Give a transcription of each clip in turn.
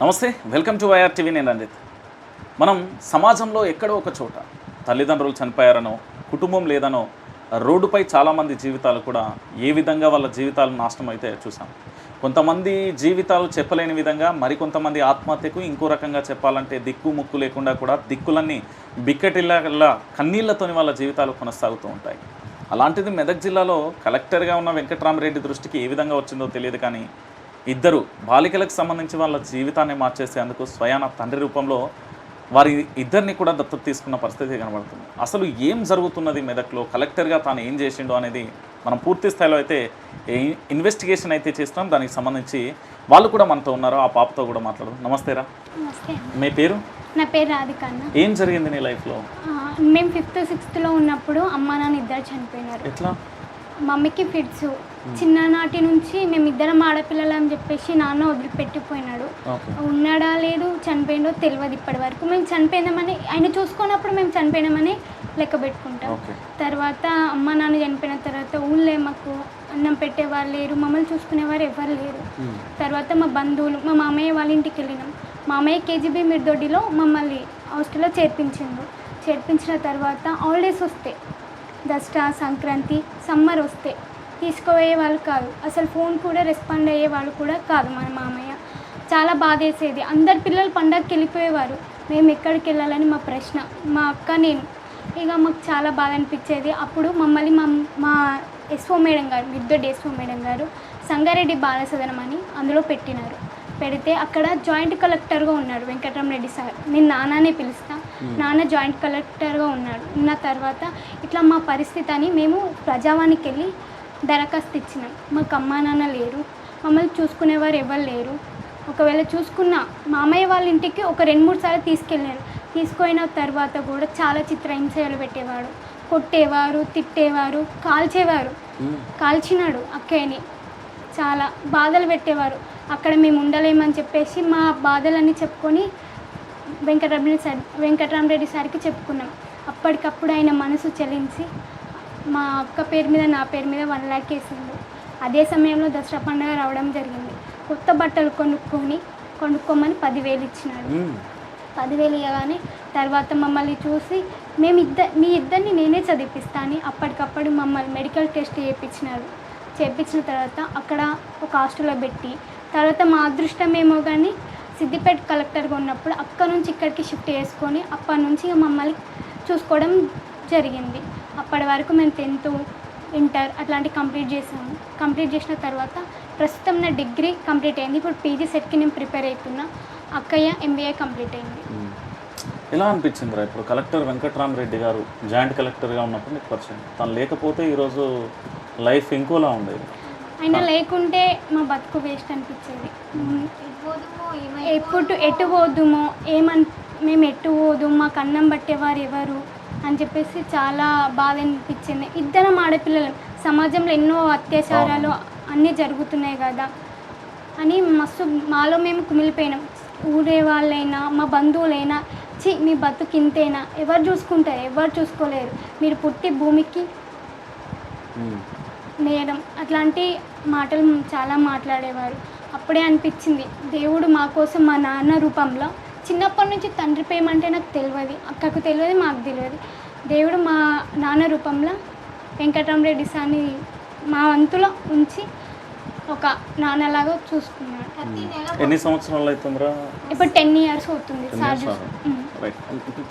నమస్తే welcome to YR TV నేను రంజిత్. మనం సమాజంలో ఎక్కడో ఒక చోట తల్లిదండ్రులు చనిపోయారనో కుటుంబం లేదనో రోడ్డుపై చాలామంది జీవితాలు కూడా ఏ విధంగా వాళ్ళ జీవితాలు నాశనం అయితే చూసాం కొంతమంది జీవితాలు చెప్పలేని విధంగా మరికొంతమంది ఆత్మహత్యకు ఇంకో రకంగా చెప్పాలంటే దిక్కు ముక్కు లేకుండా కూడా దిక్కులన్నీ బిక్కటిల్లా కన్నీళ్ళతోని వాళ్ళ జీవితాలు కొనసాగుతూ ఉంటాయి. అలాంటిది మెదక్ జిల్లాలో కలెక్టర్గా ఉన్న వెంకట్రామరెడ్డి దృష్టికి ఏ విధంగా వచ్చిందో తెలియదు కానీ ఇద్దరు బాలికలకు సంబంధించి వాళ్ళ జీవితాన్ని మార్చేసేందుకు స్వయాన తండ్రి రూపంలో వారి ఇద్దరిని కూడా దత్తత తీసుకున్న పరిస్థితి కనబడుతుంది. అసలు ఏం జరుగుతున్నది మెదక్లో? కలెక్టర్గా తాను ఏం చేసిండో అనేది మనం పూర్తి స్థాయిలో అయితే ఇన్వెస్టిగేషన్ అయితే చేస్తాం దానికి సంబంధించి వాళ్ళు కూడా మనతో ఉన్నారు? ఆ పాపతో కూడా మాట్లాడదాం. నమస్తేరా నమస్తే మీ పేరు? నా పేరు రాధిక ఏం జరిగింది నీ లైఫ్లో? మేము ఫిఫ్త్ సిక్స్త్లో ఉన్నప్పుడు అమ్మ నాన్న ఇద్దరు చనిపోయినారు. ఎట్లా? మమ్మీకి ఫిట్స్. చిన్ననాటి నుంచి మేము ఇద్దరం ఆడపిల్లలు అని చెప్పేసి నాన్న వదిలిపెట్టిపోయినాడు. ఉన్నాడా లేదు చనిపోయిండో తెలియదు ఇప్పటి వరకు. మేము చనిపోయినామని ఆయన చూసుకున్నప్పుడు మేము చనిపోయినామని లెక్క పెట్టుకుంటాం. తర్వాత అమ్మ నాన్న చనిపోయిన తర్వాత ఊళ్ళో మాకు అన్నం పెట్టేవారు లేరు మమ్మల్ని చూసుకునేవారు ఎవరు లేరు. తర్వాత మా బంధువులు మా మామయ్య వాళ్ళ ఇంటికి వెళ్ళినాం. మామయ్య కేజీబీ మిర్దొడ్డిలో మమ్మల్ని హాస్టల్లో చేర్పించిండు. చేర్పించిన తర్వాత హాలిడేస్ వస్తాయి దసరా సంక్రాంతి సమ్మర్ వస్తే తీసుకుపోయే వాళ్ళు కాదు. అసలు ఫోన్ కూడా రెస్పాండ్ అయ్యే వాళ్ళు కూడా కాదు మన మామయ్య. చాలా బాధేసేది. అందరు పిల్లలు పండగకి వెళ్ళిపోయేవారు. మేము ఎక్కడికి వెళ్ళాలని మా ప్రశ్న. మా అక్క నేను. ఇక మాకు చాలా బాధ అనిపించేది. అప్పుడు మమ్మల్ని మా మా ఎస్ఓ మేడం గారు మిద్దొడ్డి ఎస్ఓ మేడం గారు సంగారెడ్డి బాలసదనం అని అందులో పెట్టినారు. పెడితే అక్కడ జాయింట్ కలెక్టర్గా ఉన్నాడు వెంకటరామరెడ్డి సార్. నేను నాన్ననే పిలుస్తా. నాన్న జాయింట్ కలెక్టర్గా ఉన్నాడు. ఉన్న తర్వాత ఇట్లా మా పరిస్థితి అని మేము ప్రజావానికి వెళ్ళి దరఖాస్తు ఇచ్చినాం. మాకు అమ్మా నాన్న లేరు. మమ్మల్ని చూసుకునేవారు ఎవరు లేరు. ఒకవేళ చూసుకున్న మామయ్య వాళ్ళ ఇంటికి ఒక రెండు మూడు సార్లు తీసుకెళ్ళారు తీసుకుపోయిన తర్వాత కూడా చాలా చిత్రహింసలు పెట్టేవాడు. కొట్టేవారు తిట్టేవారు కాల్చేవారు. కాల్చినాడు అక్కయ్యని. చాలా బాధలు పెట్టేవారు. అక్కడ మేము ఉండలేమని చెప్పేసి మా బాధలన్నీ చెప్పుకొని వెంకటరమణ సార్ వెంకటరామరెడ్డి సార్కి చెప్పుకున్నాం. అప్పటికప్పుడు ఆయన మనసు చెలించి మా అక్క పేరు మీద నా పేరు మీద వన్ ల్యాక్ వేసిండు అదే సమయంలో దసరా పండుగ రావడం జరిగింది. కొత్త బట్టలు కొనుక్కొని కొనుక్కోమని పదివేలు ఇచ్చినాడు. పదివేలు ఇవ్వగానే తర్వాత మమ్మల్ని చూసి మేము ఇద్దరు మీ ఇద్దరిని నేనే చదివిపిస్తా అని అప్పటికప్పుడు మమ్మల్ని మెడికల్ టెస్ట్ చేయించినారు. చేయించిన తర్వాత అక్కడ ఒక హాస్టల్లో పెట్టి తర్వాత మా అదృష్టం ఏమో కానీ సిద్దిపేట కలెక్టర్గా ఉన్నప్పుడు అక్కడ నుంచి ఇక్కడికి షిఫ్ట్ చేసుకొని అప్పటి నుంచి మమ్మల్ని చూసుకోవడం జరిగింది. అప్పటి వరకు మేము టెన్త్ ఇంటర్ అట్లాంటివి కంప్లీట్ చేసాము. కంప్లీట్ చేసిన తర్వాత ప్రస్తుతం నా డిగ్రీ కంప్లీట్ అయింది. ఇప్పుడు పీజీ సెట్కి నేను ప్రిపేర్ అవుతున్నా. అక్కయ్య ఎంబీఏ కంప్లీట్ అయింది. ఎలా అనిపించిందిరా ఇప్పుడు కలెక్టర్ వెంకట్రామరెడ్డి గారు జాయింట్ కలెక్టర్గా ఉన్నప్పుడు నీకు పరిచయం? తను లేకపోతే ఈరోజు లైఫ్ ఇంకోలా ఉండేది? ఆయన లేకుంటే మా బతుకు వేస్ట్ అనిపించేది. ఎప్పుడు ఎటు పోదుమో ఏమన్ మేము ఎటు పోదు మాకు అన్నం పట్టేవారు ఎవరు? అని చెప్పేసి చాలా బాధ అనిపించింది. ఇద్దరం ఆడపిల్లలు. సమాజంలో ఎన్నో అత్యాచారాలు అన్నీ జరుగుతున్నాయి కదా. అని మస్తు మాలో మేము కుమిలిపోయినాం. ఊరే వాళ్ళైనా మా బంధువులైనా చి మీ బతుకు ఇంతేనా ఎవరు చూసుకుంటారు? ఎవరు చూసుకోలేరు? మీరు పుట్టి భూమికి నేరం అట్లాంటి మాటలు చాలా మాట్లాడేవారు. అప్పుడే అనిపించింది దేవుడు మా కోసం మా నాన్న రూపంలో చిన్నప్పటి నుంచి తండ్రి ప్రేమ అంటే నాకు తెలియదు. అక్కకు తెలియదు మాకు తెలియదు. దేవుడు మా నాన్న రూపంలో వెంకటరామరెడ్డి సార్ని మా వంతులో ఉంచి ఒక నాన్నలాగా చూసుకున్నాడు. ఎన్ని సంవత్సరాలు అవుతుందిరా ఇప్పుడు టెన్ ఇయర్స్ అవుతుంది సార్.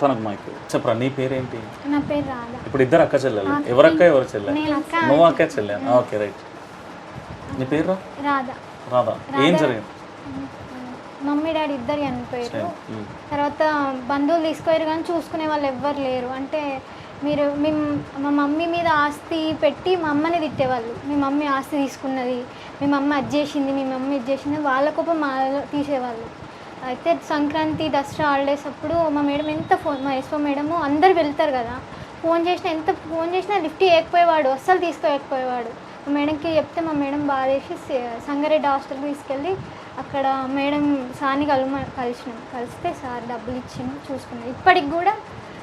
తనకు మైక్. చెప్పరా నీ పేరేంటి? నా పేరు రాధా. ఇప్పుడు ఇద్దరు అక్క చెల్లెలు. ఎవరు అక్క ఎవరు చెల్లె? నేను అక్క. నువ్వు అక్క చెల్లె. Okay right. నీ పేరు? రాధా. రాధా. ఏం జరిగింది? మమ్మీ డాడీ ఇద్దరు చనిపోయారు. తర్వాత బంధువులు తీసుకుపోయారు కానీ చూసుకునే వాళ్ళు ఎవ్వరు లేరు. అంటే మీరు మేము మా మమ్మీ మీద ఆస్తి పెట్టి మా అమ్మని తిట్టేవాళ్ళు. మీ మమ్మీ ఆస్తి తీసుకున్నది మీ మమ్మీ అది చేసింది మీ మమ్మీ ఇది చేసింది వాళ్ళ కోపం మా తీసేవాళ్ళు. అయితే సంక్రాంతి దసరా హాలిడేస్ అప్పుడు మా మేడం ఎంత ఫోన్ మా ఎస్ఓ మేడము అందరు వెళ్తారు కదా. ఫోన్ చేసినా ఎంత ఫోన్ చేసినా లిఫ్ట్ చేయకపోయేవాడు అస్సలు తీసుకోలేకపోయేవాడు మా మేడంకి చెప్తే మా మేడం బాధేసి సంగారెడ్డి హాస్టల్కి తీసుకెళ్ళి అక్కడ మేడం సార్ని కలమ కలిసినాం. కలిస్తే సార్ డబ్బులు ఇచ్చిండు చూసుకున్నాం ఇప్పటికి కూడా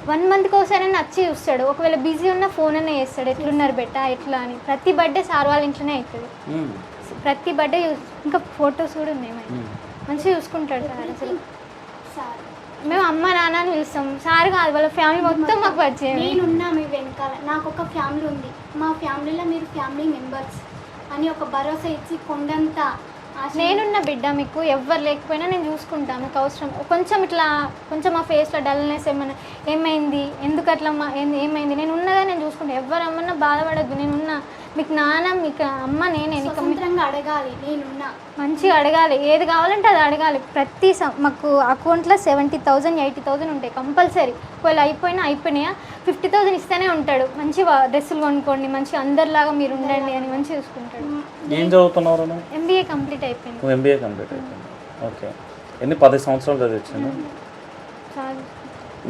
వన్ మంత్కి ఒకసారి వచ్చి చూస్తాడు. ఒకవేళ బిజీ ఉన్న ఫోన్ అనే చేస్తాడు. ఎట్లున్నారు బెట్ట ఎట్లా అని. ప్రతి బర్త్డే సార్ వాళ్ళ ఇంట్లోనే అవుతుంది. ప్రతి బర్త్డే ఇంకా ఫొటోస్ కూడా ఉన్నాయి మరి. మంచిగా చూసుకుంటాడు సార్ అసలు. మేము అమ్మ నాన్న అని పిలుస్తాం. సార్ కాదు వాళ్ళ ఫ్యామిలీ మొత్తం మాకు పరిచయం. నేనున్నా మీ వెనకాల. నాకు ఒక ఫ్యామిలీ ఉంది. మా ఫ్యామిలీలో మీరు ఫ్యామిలీ మెంబర్స్ అని ఒక భరోసా ఇచ్చి కొండంత నేనున్న బిడ్డ మీకు ఎవ్వరు లేకపోయినా నేను చూసుకుంటా మీకు అవసరం. కొంచెం ఇట్లా కొంచెం ఆ ఫేస్లో డల్నెస్ ఏమైనా ఏమైంది? ఎందుకు అట్లా మా- ఏమైంది? నేను ఉన్నదా నేను చూసుకుంటా. ఎవరు అమ్మన్నా బాధపడద్దు. నేను ఉన్నా మీకు నాన్న మీకు అమ్మ నేనే మీ- అడగాలి. నేనున్నా. మంచిగా అడగాలి. ఏది కావాలంటే అది అడగాలి. ప్రతి మాకు అకౌంట్లో సెవెంటీ థౌజండ్ ఎయిటీ థౌజండ్ ఉంటాయి కంపల్సరీ ఒకవేళ అయిపోయినా అయిపోయినాయా? ఫిఫ్టీ థౌజండ్ ఇస్తేనే ఉంటాడు. మంచిగా డ్రెస్సులు కొనుక్కోండి. మంచిగా అందరిలాగా మీరు ఉండండి అని మంచిగా చూసుకుంటాడు. ఏం చదువుతున్నావు నువ్వు? ఎంబీఏ కంప్లీట్ అయిపోయింది. నువ్వు ఎంబీఏ కంప్లీట్ అయిపోయింది. ఓకే. ఎన్ని పది సంవత్సరాలు చదివించింది?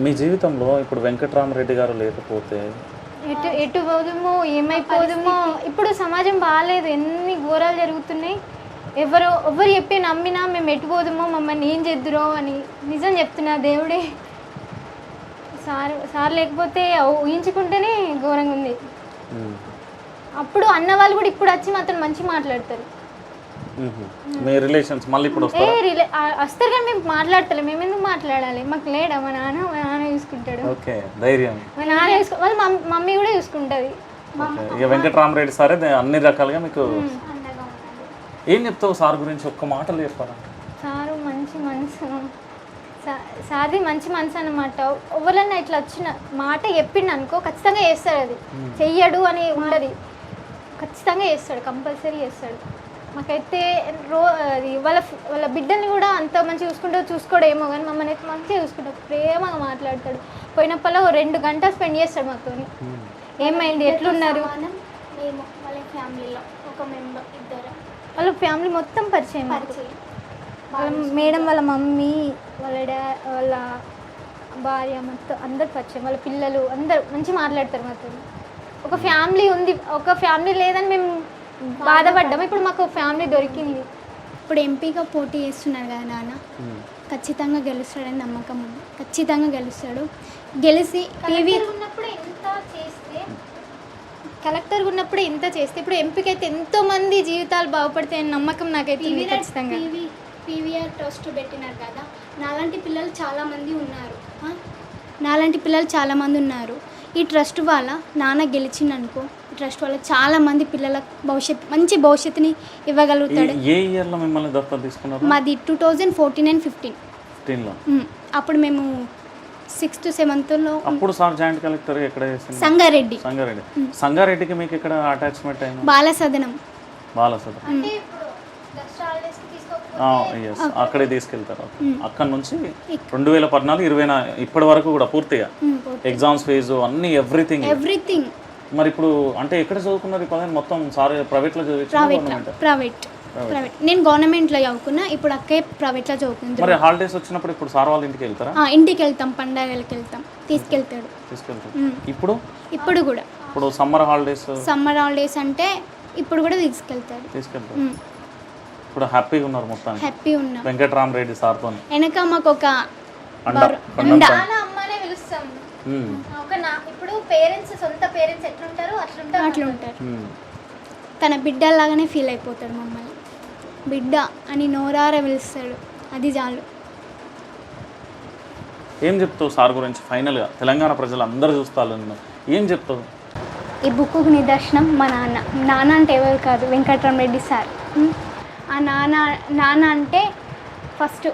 మీ జీవితంలో ఇప్పుడు వెంకట్రామరెడ్డి గారు లేకపోతే? ఎటు ఎటు పోదుమో ఏమైపోదుమో ఇప్పుడు సమాజం బాగాలేదు. ఎన్ని ఘోరాలు జరుగుతున్నాయి. ఎవరు ఎవరు చెప్పి నమ్మినా మేము ఎటు పోదుమో మమ్మల్ని ఏం చేద్దురో అని నిజం చెప్తున్నా దేవుడే. సార్ సార్ లేకపోతే ఊహించుకుంటేనే ఘోరంగా ఉంది. అప్పుడు అన్న వాళ్ళు కూడా ఇప్పుడు వచ్చి మాత్రం మంచి మాట్లాడతారు. మీ రిలేషన్స్ మళ్ళీ ఇప్పుడు ఏ వస్తారా రిలే వస్తారు కానీ మేము మాట్లాడతలేం. మేము ఎందుకు మాట్లాడాలి? మాకు లేడా? మా నాన్న మా నాన్న చూసుకుంటాడు. ఓకే ధైర్యం. మా నాన్న చూసుకు వాళ్ళ మమ్- మమ్మీ కూడా చూసుకుంటుంది. ఇక వెంకట్రామరెడ్డి సారే దే- అన్ని రకాలుగా మీకు ఏం చెప్తావు సార్ గురించి? ఒక్క మాటలు చెప్పాలా? సారు మంచి మనసు. సా- సార్ది మంచి మనసు అన్నమాట. ఎవరన్నా ఇట్లా వచ్చిన మాట చెప్పిండు అనుకో ఖచ్చితంగా చేస్తాడు అది. చెయ్యడు అని ఉండదు. ఖచ్చితంగా చేస్తాడు కంపల్సరీ చేస్తాడు. మాకైతే రో అది వాళ్ళ వాళ్ళ బిడ్డల్ని కూడా అంత మంచిగా చూసుకుంటూ చూసుకోడేమో కానీ మమ్మల్ని అయితే మంచిగా చూసుకుంటాడు ప్రేమగా మాట్లాడతాడు. పోయినప్పట్లో ఓ రెండు గంటలు స్పెండ్ చేస్తాడు మాతో. ఏమైంది? ఎట్లున్నారు? వాళ్ళ ఫ్యామిలీలో ఒక మెంబర్ ఇద్దరు. వాళ్ళ ఫ్యామిలీ మొత్తం. పరిచయం వాళ్ళ మేడం వాళ్ళ మమ్మీ వాళ్ళ డా వాళ్ళ భార్య మొత్తం అందరు పరిచయం. వాళ్ళ పిల్లలు అందరు మంచి మాట్లాడతారు మాతో. ఒక ఫ్యామిలీ ఉంది ఒక ఫ్యామిలీ లేదని మేము బాధపడ్డాం. ఇప్పుడు మాకు ఫ్యామిలీ దొరికింది. ఇప్పుడు ఎంపీగా పోటీ చేస్తున్నారు కదా నాన్న. ఖచ్చితంగా గెలుస్తాడని నమ్మకం ఉంది. ఖచ్చితంగా గెలుస్తాడు. గెలిచి టీవీ ఉన్నప్పుడు ఎంత చేస్తే కలెక్టర్ ఉన్నప్పుడు ఎంత చేస్తే ఇప్పుడు ఎంపీకి అయితే ఎంతో మంది జీవితాలు బాగుపడతాయని నమ్మకం నాకైతే ఉంది ఖచ్చితంగా. పీవీ పీవీఆర్ ట్రస్ట్ పెట్టినారు కదా. నాలాంటి పిల్లలు చాలామంది ఉన్నారు? నాలాంటి పిల్లలు చాలామంది ఉన్నారు. ఈ ట్రస్ట్ వల్ల నాన్న గెలిచిందనుకో ఈ ట్రస్ట్ వల్ల చాలామంది పిల్లల భవిష్యత్ మంచి భవిష్యత్తుని ఇవ్వగలుగుతాడు. ఏ ఇయర్లో మిమ్మల్ని దత్తత తీసుకున్నారు? మాది two thousand fourteen and fifteen. ఫిఫ్టీన్లో? అప్పుడు మేము సిక్స్త్ సెవెంత్లో అప్పుడు సార్ జాయింట్ కలెక్టర్ ఎక్కడ చేసింది? సంగారెడ్డి. సంగారెడ్డి. సంగారెడ్డికి మీకు ఇక్కడ అటాచ్మెంట్ అయింది? బాలసదనం. బాలసద అంటే ఇప్పుడు దసరా హాలిడేస్కి తీసుకోకపోతే ఎస్ అక్కడే తీసుకెళ్తారు. అక్కడ నుంచి రెండు వేల పద్నాలుగు ఇరవై ఇప్పటి వరకు కూడా పూర్తిగా. ఎగ్జామ్స్ ఫీజు అన్ని ఎవ్రీథింగ్. ఎవ్రీథింగ్. మరి ఇప్పుడు అంటే ఎక్కడ చదువుకున్నారు మొత్తం సార్ ప్రైవేట్లో చదివించారు ప్రైవేట్ గవర్నమెంట్? ప్రైవేట్. ప్రైవేట్. నేను గవర్నమెంట్లో చదువుకున్నా ఇప్పుడు అక్కే ప్రైవేట్లో చదువుకుంది మరి హాలిడేస్ వచ్చినప్పుడు ఇప్పుడు సార్ వాళ్ళ ఇంటికి వెళ్తారా? ఇంటికి వెళ్తాం పండగలకి వెళ్తాం. తీసుకెళ్తాడు. తీసుకెళ్తారు మ్మ్. ఇప్పుడు? ఇప్పుడు కూడా. ఇప్పుడు సమ్మర్ హాలిడేస్? సమ్మర్ హాలిడేస్ అంటే ఇప్పుడు కూడా తీసుకెళ్తాడు. తీసుకెళ్తారు ఇప్పుడు హ్యాపీగా ఉన్నారు మొత్తానికి. హ్యాపీ ఉన్నాం. వెంకట్రామరెడ్డి సార్తో. వెనక మాకు ఒక నాన్న అమ్మనే పిలుస్తాం. ఒక నా ఇప్పుడు పేరెంట్స్ సొంత పేరెంట్స్ ఎట్లుంటారో? అట్లుంటారు. అట్లా ఉంటారు. తన బిడ్డలాగానే ఫీల్ అయిపోతాడు మమ్మల్ని. బిడ్డ అని నోరార పిలుస్తాడు. అది చాలు. ఏం చెప్తావు సార్ గురించి? ఫైనల్గా తెలంగాణ ప్రజలు అందరూ చూస్తారు ఏం చెప్తావు? ఈ బుక్కు నిదర్శనం మా నాన్న. నాన్న అంటే ఎవరు కాదు? వెంకట్రామరెడ్డి సార్. ఆ నాన్న నాన్న అంటే ఫస్ట్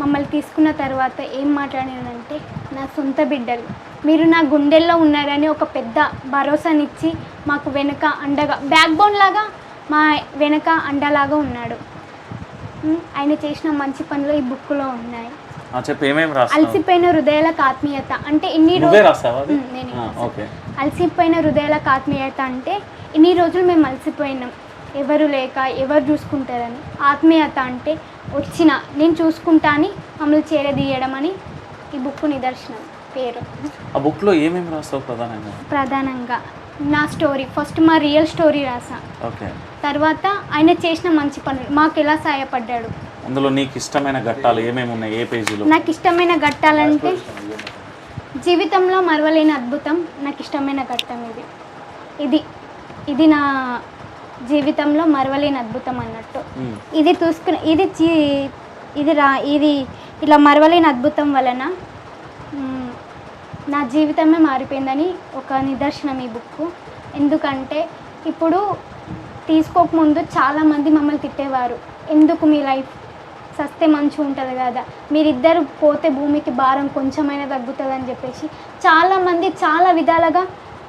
మమ్మల్ని తీసుకున్న తర్వాత ఏం మాట్లాడానంటే నా సొంత బిడ్డలు. మీరు నా గుండెల్లో ఉన్నారని ఒక పెద్ద భరోసానిచ్చి మాకు వెనుక అండగా బ్యాక్ బోన్ లాగా మా వెనుక అండలాగా ఉన్నాడు. ఆయన చేసిన మంచి పనులు ఈ బుక్లో ఉన్నాయి. అలసిపోయిన హృదయాలకు ఆత్మీయత అంటే ఇన్ని రోజులు అలసిపోయిన హృదయాలకు ఆత్మీయత అంటే ఇన్ని రోజులు మేము అలసిపోయినాం. ఎవరు లేక ఎవరు చూసుకుంటారని ఆత్మీయత అంటే వచ్చిన నేను చూసుకుంటా అని మమ్మల్ని చేరదీయడం అని ఈ బుక్ నిదర్శనం పేరు. ఆ బుక్లో ఏమేమి రాస్తావు ప్రధానంగా? ప్రధానంగా నా స్టోరీ ఫస్ట్ మా రియల్ స్టోరీ రాసా ఓకే. తర్వాత ఆయన చేసిన మంచి పనులు మాకు ఎలా సహాయపడ్డాడు. అందులో నీకు ఇష్టమైన ఘట్టాలు ఏమేమి ఉన్నాయి? ఏ పేజీలో? నాకు ఇష్టమైన ఘట్టాలంటే జీవితంలో మరవలేని అద్భుతం నాకు ఇష్టమైన ఘట్టం ఇది. ఇది ఇది నా జీవితంలో మరవలేని అద్భుతం అన్నట్టు. ఇది చూసుకుని ఇది ఇది రా ఇది ఇలా మరవలేని అద్భుతం వలన నా జీవితమే మారిపోయిందని ఒక నిదర్శనం ఈ బుక్ ఎందుకంటే ఇప్పుడు తీసుకోకముందు చాలామంది మమ్మల్ని తిట్టేవారు. ఎందుకు మీ లైఫ్ సస్తే మంచిగా ఉంటుంది కదా? మీరిద్దరు పోతే భూమికి భారం కొంచెమైనా తగ్గుతుందని చెప్పేసి చాలామంది చాలా విధాలుగా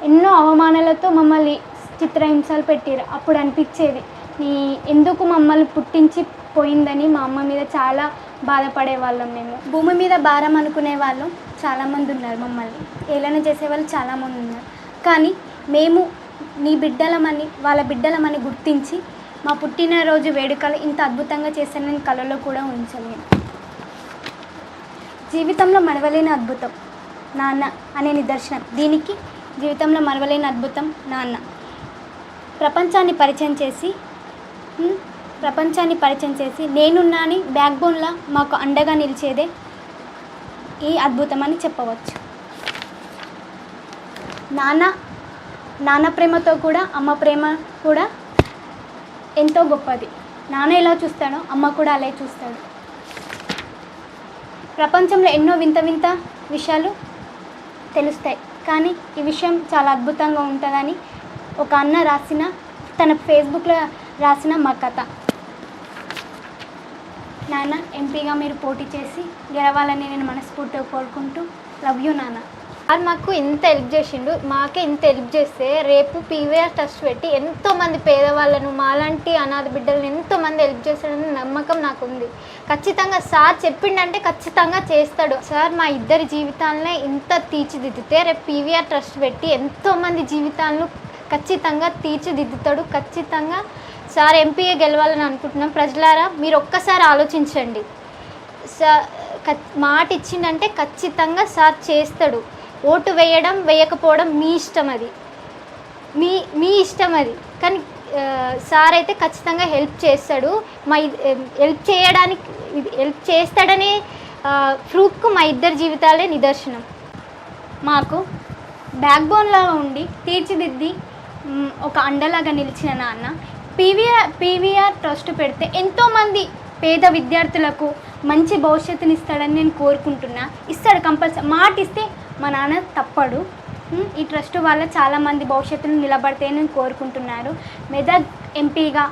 ఎన్నో అవమానాలతో మమ్మల్ని చిత్రహింసలు పెట్టారు అప్పుడు అనిపించేది నీ ఎందుకు మమ్మల్ని పుట్టించి పోయిందని మా అమ్మ మీద చాలా బాధపడే వాళ్ళం మేము. భూమి మీద భారం అనుకునే వాళ్ళు చాలామంది ఉన్నారు మమ్మల్ని. ఏలన చేసేవాళ్ళు చాలామంది ఉన్నారు. కానీ మేము నీ బిడ్డలమని వాళ్ళ బిడ్డలమని గుర్తించి మా పుట్టినరోజు వేడుకలు ఇంత అద్భుతంగా చేశానని కళలో కూడా ఉంచలేను జీవితంలో మడవలేని అద్భుతం నాన్న అనే నిదర్శనం. దీనికి జీవితంలో మరవలేని అద్భుతం నాన్న. ప్రపంచాన్ని పరిచయం చేసి ప్రపంచాన్ని పరిచయం చేసి నేనున్నాని బ్యాక్ బోన్లా మాకు అండగా నిలిచేదే ఈ అద్భుతం అని చెప్పవచ్చు. నాన్న నాన్న ప్రేమతో కూడా అమ్మ ప్రేమ కూడా ఎంతో గొప్పది. నాన్న ఎలా చూస్తాడో అమ్మ కూడా అలా చూస్తాడు. ప్రపంచంలో ఎన్నో వింత వింత విషయాలు తెలుస్తాయి. కానీ ఈ విషయం చాలా అద్భుతంగా ఉంటుందని ఒక అన్న రాసిన తన ఫేస్బుక్లో రాసిన మా కథ. నాన్న ఎంపీగా మీరు పోటీ చేసి గెలవాలని నేను మనస్ఫూర్తిగా కోరుకుంటూ లవ్ యూ నాన్న. అది మాకు ఇంత హెల్ప్ చేసిండు. మాకే ఇంత హెల్ప్ చేస్తే రేపు పీవీఆర్ ట్రస్ట్ పెట్టి ఎంతోమంది పేదవాళ్ళను మాలాంటి అనాథ బిడ్డలను ఎంతోమంది హెల్ప్ చేస్తాడని నమ్మకం నాకు ఉంది ఖచ్చితంగా సార్ చెప్పిండంటే ఖచ్చితంగా చేస్తాడు. సార్ మా ఇద్దరి జీవితాలనే ఇంత తీర్చిదిద్దితే రేపు పీవీఆర్ ట్రస్ట్ పెట్టి ఎంతోమంది జీవితాలను ఖచ్చితంగా తీర్చిదిద్దుతాడు. ఖచ్చితంగా సార్ ఎంపీఏ గెలవాలని అనుకుంటున్నాం. ప్రజలారా మీరు ఒక్కసారి ఆలోచించండి. సార్ మాట ఇచ్చిందంటే ఖచ్చితంగా సార్ చేస్తాడు. ఓటు వేయడం వేయకపోవడం మీ ఇష్టం అది. మీ మీ ఇష్టం అది. కానీ సార్ అయితే ఖచ్చితంగా హెల్ప్ చేస్తాడు. మా హెల్ప్ చేయడానికి హెల్ప్ చేస్తాడనే ప్రూఫ్కు మా ఇద్దరి జీవితాలే నిదర్శనం. మాకు బ్యాక్ బోన్లో ఉండి తీర్చిదిద్ది ఒక అండలాగా నిలిచిన నాన్న. పీవీఆర్ పీవీఆర్ ట్రస్ట్ పెడితే ఎంతోమంది పేద విద్యార్థులకు మంచి భవిష్యత్తుని ఇస్తాడని నేను కోరుకుంటున్నా. ఇస్తాడు కంపల్సరీ మాట ఇస్తే మా నాన్న తప్పడు. ఈ ట్రస్ట్ వల్ల చాలామంది భవిష్యత్తును నిలబడితే నేను కోరుకుంటున్నారు. మెదక్ ఎంపీగా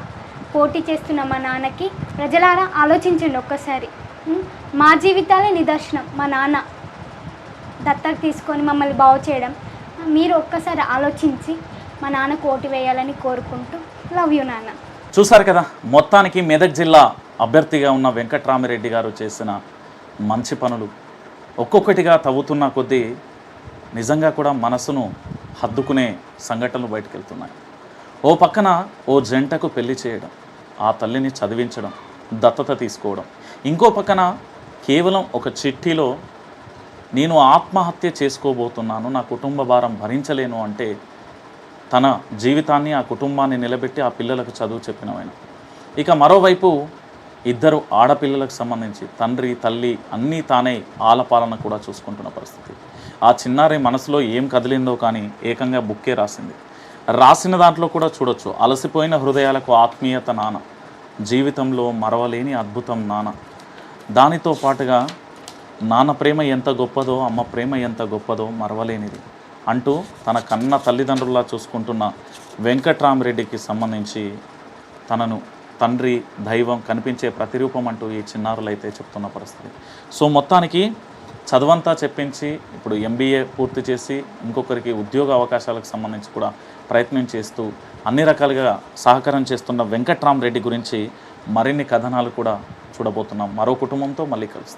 పోటీ చేస్తున్న మా నాన్నకి ప్రజలారా ఆలోచించండి ఒక్కసారి. మా జీవితాలే నిదర్శనం. మా నాన్న దత్తత తీసుకొని మమ్మల్ని బాగు చేయడం. మీరు ఒక్కసారి ఆలోచించి మా నాన్నకు ఓటు వేయాలని కోరుకుంటూ లవ్ యూ నాన్న. చూసారు కదా మొత్తానికి మెదక్ జిల్లా అభ్యర్థిగా ఉన్న వెంకట్రామిరెడ్డి గారు చేసిన మంచి పనులు. ఒక్కొక్కటిగా తవ్వుతున్న కొద్దీ నిజంగా కూడా మనసును హద్దుకునే సంఘటనలు బయటకెళ్తున్నాయి. ఓ పక్కన ఓ జంటకు పెళ్ళి చేయడం ఆ తల్లిని చదివించడం దత్తత తీసుకోవడం. ఇంకో పక్కన కేవలం ఒక చిట్టిలో నేను ఆత్మహత్య చేసుకోబోతున్నాను నా కుటుంబ భారం భరించలేను అంటే తన జీవితాన్ని ఆ కుటుంబాన్ని నిలబెట్టి ఆ పిల్లలకు చదువు చెప్పినవైన ఇక మరోవైపు ఇద్దరు ఆడపిల్లలకు సంబంధించి తండ్రి తల్లి అన్నీ తానే ఆలపాలన కూడా చూసుకుంటున్న పరిస్థితి. ఆ చిన్నారి మనసులో ఏం కదిలిందో కానీ ఏకంగా బుక్కే రాసింది. రాసిన దాంట్లో కూడా చూడొచ్చు అలసిపోయిన హృదయాలకు ఆత్మీయత నాన్న జీవితంలో మరవలేని అద్భుతం నాన్న దానితో పాటుగా నాన్న ప్రేమ ఎంత గొప్పదో అమ్మ ప్రేమ ఎంత గొప్పదో మరవలేనిది. అంటూ తన కన్న తల్లిదండ్రులా చూసుకుంటున్న వెంకట్రామరెడ్డికి సంబంధించి తనను తండ్రి దైవం కనిపించే ప్రతిరూపం అంటూ ఈ చిన్నారులైతే చెప్తున్న పరిస్థితి. సో మొత్తానికి చదువంతా చెప్పించి ఇప్పుడు ఎంబీఏ పూర్తి చేసి ఇంకొకరికి ఉద్యోగ అవకాశాలకు సంబంధించి కూడా ప్రయత్నం చేస్తూ అన్ని రకాలుగా సహకారం చేస్తున్న వెంకట్రామరెడ్డి గురించి మరిన్ని కథనాలు కూడా చూడబోతున్నాం. మరో కుటుంబంతో మళ్ళీ కలుస్తాం.